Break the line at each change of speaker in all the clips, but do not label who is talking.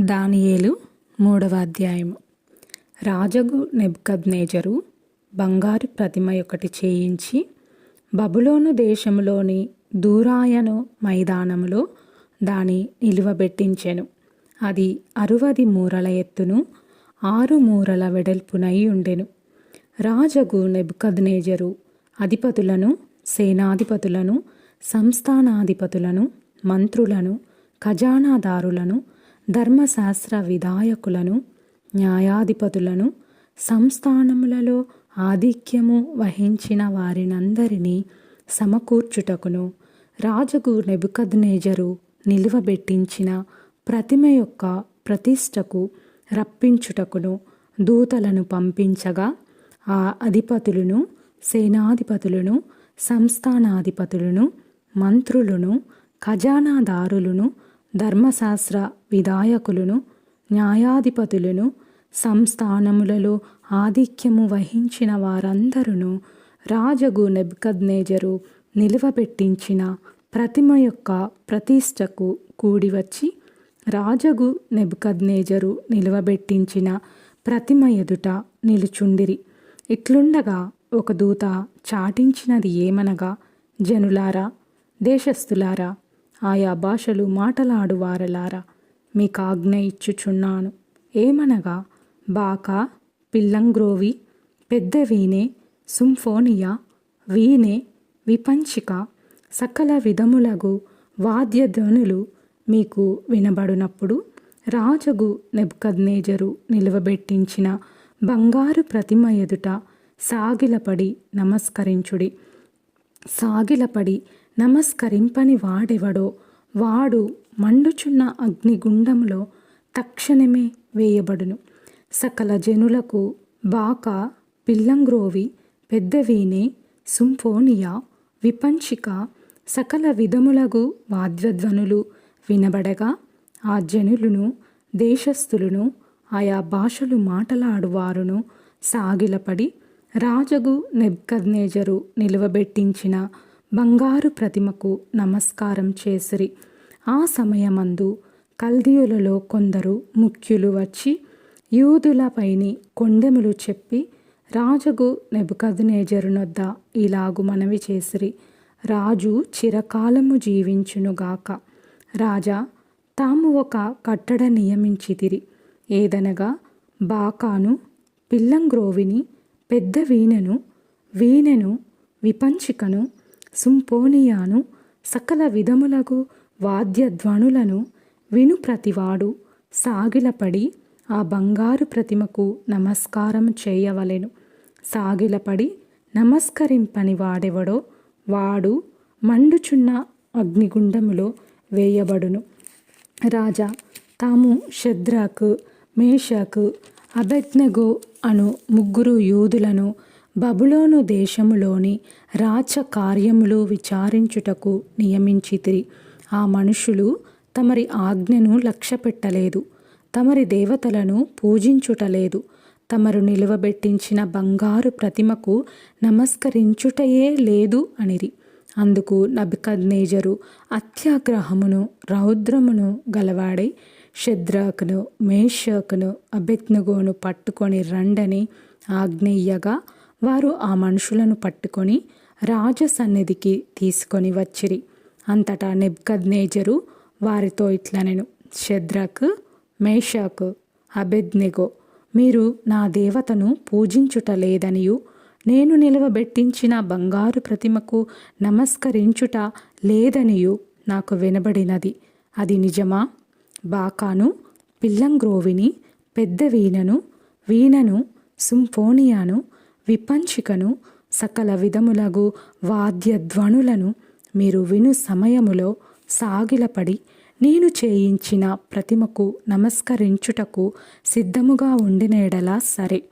దానియేలు మూడవ అధ్యాయము. రాజగు నెబ్కద్నేజరు బంగారు ప్రతిమ ఒకటి చేయించి బబులోను దేశంలోని దూరాయను మైదానములో దాని నిలువబెట్టించెను అది అరువది మూరల ఎత్తును ఆరు మూరల వెడల్పునై ఉండెను. రాజగు నెబ్కద్నేజరు అధిపతులను సేనాధిపతులను సంస్థానాధిపతులను మంత్రులను ఖజానాదారులను ధర్మశాస్త్ర విధాయకులను న్యాయాధిపతులను సంస్థానములలో ఆధిక్యము వహించిన వారినందరినీ సమకూర్చుటకును రాజగు నెబుకద్నేజరు నిలువబెట్టించిన ప్రతిమ యొక్క ప్రతిష్టకు రప్పించుటకును దూతలను పంపించగా ఆ అధిపతులను సేనాధిపతులను సంస్థానాధిపతులను మంత్రులను ఖజానాదారులను ధర్మశాస్త్ర విధాయకులను న్యాయాధిపతులను సంస్థానములలో ఆధిక్యము వహించిన వారందరును రాజగు నెబ్కద్నేజరు నిలువబెట్టించిన ప్రతిమ యొక్క ప్రతిష్టకు కూడివచ్చి రాజగు నెబ్కద్నేజరు నిలువబెట్టించిన ప్రతిమ ఎదుట నిలుచుండిరి. ఇట్లుండగా ఒక దూత చాటించినది ఏమనగా జనులారా దేశస్థులారా ఆయా భాషలు మాటలాడువారలారా. మీకు ఆజ్ఞ ఇచ్చుచున్నాను. ఏమనగా బాకా పిల్లంగ్రోవి పెద్ద వీణే సుంఫోనియా వీణే విపంచిక సకల విధములగు వాద్యధ్వనులు మీకు వినబడినప్పుడు రాజగు నెబ్కద్నేజరు నిలువబెట్టించిన బంగారు ప్రతిమ ఎదుట సాగిలపడి నమస్కరించుడి. సాగిలపడి నమస్కరింపని వాడెవడో వాడు మండుచున్న అగ్నిగుండంలో తక్షణమే వేయబడును. సకల జనులకు బాక పిల్లంగ్రోవి పెద్దవీనే సుంఫోనియా విపంచిక సకల విధములగు వాద్యధ్వనులు వినబడగా ఆ జనులను దేశస్థులను ఆయా భాషలు మాటలాడువారును సాగిలపడి రాజగు నెబ్కద్నేజరు నిలువబెట్టించిన బంగారు ప్రతిమకు నమస్కారం చేసిరి. ఆ సమయమందు కల్దీయులలో కొందరు ముఖ్యులు వచ్చి యూదులపైని కొండెములు చెప్పి రాజుగు నెబుకద్నేజరునొద్ద ఇలాగు మనవి చేసిరి. రాజు చిరకాలము జీవించునుగాక రాజా తాము ఒక కట్టడ నియమించితిరి. ఏదనగా బాకాను పిల్లంగ్రోవిని పెద్ద వీణను వీణెను విపంచికను సుంపోనియాను సకల విధములకు వాద్యధ్వనులను విను ప్రతివాడు సాగిలపడి ఆ బంగారు ప్రతిమకు నమస్కారం చేయవలెను. సాగిలపడి నమస్కరింపని వాడెవడో వాడు మండుచున్న అగ్నిగుండములో వేయబడును. రాజా తాము షద్రాకు మేషకు అబెజ్ఞగో అను ముగ్గురు యూదులను బబులోను దేశములోని రాచకార్యములు విచారించుటకు నియమించితిరి. ఆ మనుషులు తమరి ఆజ్ఞను లక్ష్యపెట్టలేదు. తమరి దేవతలను పూజించుటలేదు. తమరు నిలువబెట్టించిన బంగారు ప్రతిమకు నమస్కరించుటయే లేదు అనిరి. అందుకు నబికద్నేజరు అత్యాగ్రహమును రౌద్రమును గలవాడై షద్రాకును మేషకును అభిజ్ఞగోను పట్టుకొని రండని ఆజ్ఞయ్యగా వారు ఆ మనుషులను పట్టుకొని రాజ సన్నిధికి తీసుకొని వచ్చిరి. అంతటా నెబ్కద్నేజరు వారితో ఇట్లనెను శద్రక్ మేషాకు అబెద్నెగో మీరు నా దేవతను పూజించుట లేదనియు నేను నిలవబెట్టించిన బంగారు ప్రతిమకు నమస్కరించుట లేదనియు నాకు వినబడినది. అది నిజమా? బాకాను పిల్లంగ్రోవిని పెద్ద వీణను వీణను సుంఫోనియాను విపంచికను సకల విధములగు వాద్యధ్వనులను మీరు విను సమయములో సాగిలపడి నేను చేయించిన ప్రతిమకు నమస్కరించుటకు సిద్ధముగా ఉండిన ఎడల సరే.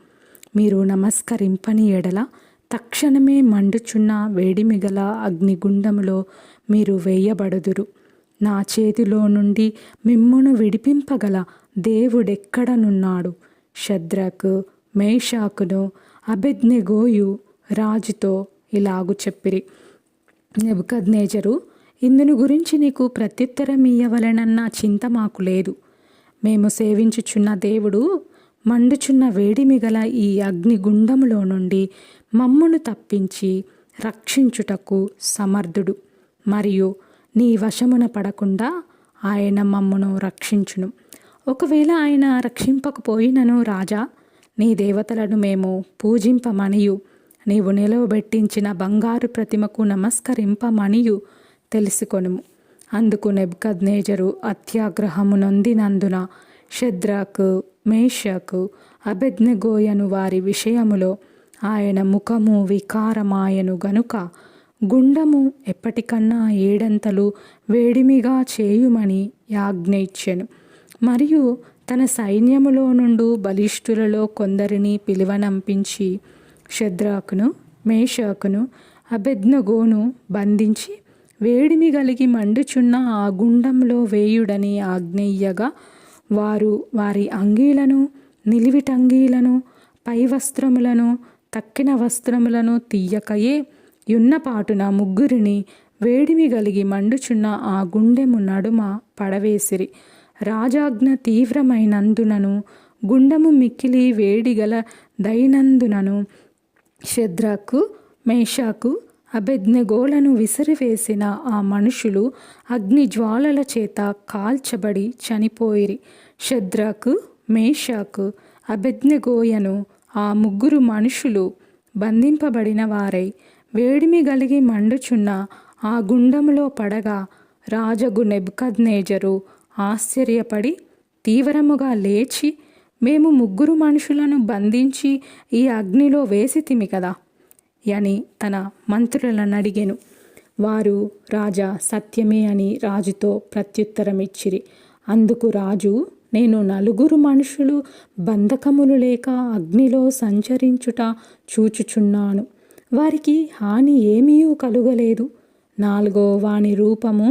మీరు నమస్కరింపని ఎడల తక్షణమే మండుచున్న వేడిమిగల అగ్నిగుండములో మీరు వేయబడుదురు. నా చేతిలో నుండి మిమ్మును విడిపింపగల దేవుడెక్కడనున్నాడు? శద్రకు మేషాకును అబెద్నెగోయు రాజుతో ఇలాగు చెప్పిరి. నెబుకద్నేజరు ఇందును గురించి నీకు ప్రత్యుత్తరం ఇయ్యవలనన్న చింత మాకు లేదు. మేము సేవించుచున్న దేవుడు మండుచున్న వేడిమి గల ఈ అగ్నిగుండములో నుండి మమ్మును తప్పించి రక్షించుటకు సమర్థుడు. మరియు నీ వశమున పడకుండా ఆయన మమ్మును రక్షించును. ఒకవేళ ఆయన రక్షింపకపోయినను రాజా నీ దేవతలను మేము పూజింపమనియు. నీవు నిలవబెట్టించిన బంగారు ప్రతిమకు నమస్కరింపమనియు తెలుసుకొనుము. అందుకు నెబ్కద్నేజరు అత్యాగ్రహము నొందినందున షద్రాకు మేషకు అభిజ్ఞగోయను వారి విషయములో ఆయన ముఖము వికారమాయను గనుక గుండము ఎప్పటికన్నా ఏడంతలు వేడిమిగా చేయుమని యాజ్ఞ ఇచ్చెను మరియు తన సైన్యములో నుండు బలిష్ఠులలో కొందరిని పిలువనంపించి శద్రాకును మేషాకును అబెద్నగోను బంధించి వేడిమి కలిగి మండుచున్న ఆ గుండంలో వేయుడని ఆజ్ఞయ్యగా వారు వారి అంగీలను నిలివిటంగీలను పై వస్త్రములను తక్కిన వస్త్రములను తీయకయే యున్నపాటున ముగ్గురిని వేడిమి కలిగి మండుచున్న ఆ గుండెము నడుమ పడవేసిరి. రాజాజ్ఞ తీవ్రమైనందునను గుండము మిక్కిలి వేడిగల దైనందునను శద్రకు మేషాకు అబెద్నెగోలను విసిరివేసిన ఆ మనుషులు అగ్ని జ్వాలల చేత కాల్చబడి చనిపోయిరి. శద్రకు మేషాకు అభిజ్ఞగోయను ఆ ముగ్గురు మనుషులు బంధింపబడిన వారై వేడిమి కలిగి మండుచున్న ఆ గుండములో పడగా రాజగు నెబ్కద్నేజరు ఆశ్చర్యపడి తీవ్రముగా లేచి మేము ముగ్గురు మనుషులను బంధించి ఈ అగ్నిలో వేసితిమి కదా అని తన మంత్రులను అడిగెను. వారు రాజా సత్యమే అని రాజుతో ప్రత్యుత్తరమిచ్చిరి. అందుకు రాజు నేను నలుగురు మనుషులు బంధకములు లేక అగ్నిలో సంచరించుట చూచుచున్నాను. వారికి హాని ఏమీ కలుగలేదు. నాలుగో వాని రూపము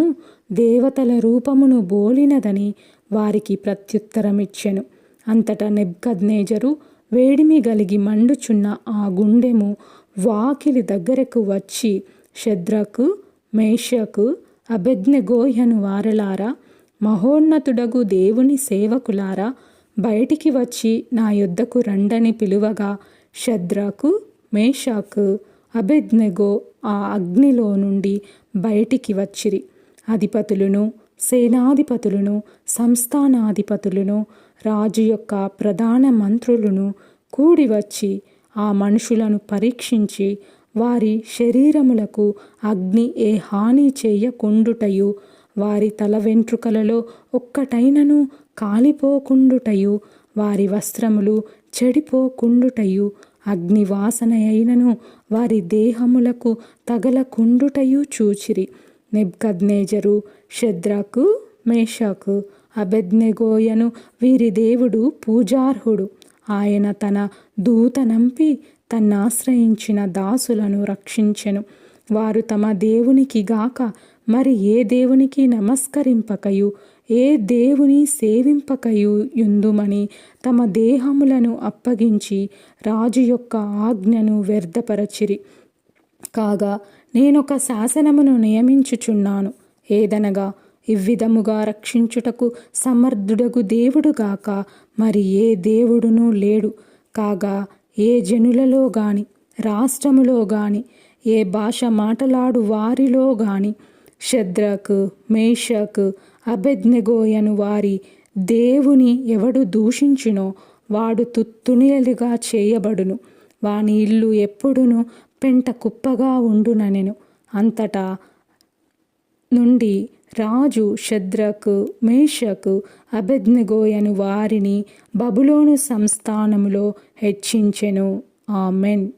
దేవతల రూపమును బోలినదని వారికి ప్రత్యుత్తరమిచ్చెను. అంతటా నెబ్కద్నేజరు వేడిమి గలిగి మండుచున్న ఆ గుండెము వాకిలి దగ్గరకు వచ్చి శద్రకు మేషకు అబెద్నెగోయను వారలారా మహోన్నతుడగు దేవుని సేవకులారా బయటికి వచ్చి నా యుద్ధకు రండని పిలువగా శద్రకు మేషాకు అబెద్నెగో ఆ అగ్నిలో నుండి బయటికి వచ్చిరి. అధిపతులను సేనాధిపతులను సంస్థానాధిపతులను రాజు యొక్క ప్రధాన మంత్రులను కూడి వచ్చి ఆ మనుషులను పరీక్షించి వారి శరీరములకు అగ్ని ఏ హాని చేయకుండుటయు వారి తల వెంట్రుకలలో ఒక్కటైనను కాలిపోకుండుటయు వారి వస్త్రములు చెడిపోకుండుటయు అగ్నివాసన అయినను వారి దేహములకు తగలకుండుటయు చూచిరి. నెబ్కద్నేజరు షద్రకు మేషకు అబెద్నెగోయను వీరి దేవుడు పూజార్హుడు. ఆయన తన దూతనంపి తన్నాశ్రయించిన దాసులను రక్షించెను. వారు తమ దేవునికి గాక మరి ఏ దేవునికి నమస్కరింపకయు? ఏ దేవుని సేవింపకయుందుమని తమ దేహములను అప్పగించి రాజు యొక్క ఆజ్ఞను వ్యర్థపరచిరి. కాగా నేనొక శాసనమును నియమించుచున్నాను. ఏదనగా ఇవ్విధముగా రక్షించుటకు సమర్థుడగు దేవుడుగాక మరి ఏ దేవుడునూ లేడు. కాగా ఏ జనులలో గాని రాష్ట్రములో గాని ఏ భాష మాటలాడు వారిలో గాని శద్రకు మేషకు అబెద్నెగోయను వారి దేవుని ఎవడు దూషించునో వాడు తుత్తునియలుగా చేయబడును. వాని ఇల్లు ఎప్పుడును పెంట కుప్పగా ఉండుననెను. అంతటా నుండి రాజు శద్రకు మేషకు అభెజ్ఞగోయను వారిని బబులోను సంస్థానములో హెచ్చించెను. ఆమెన్.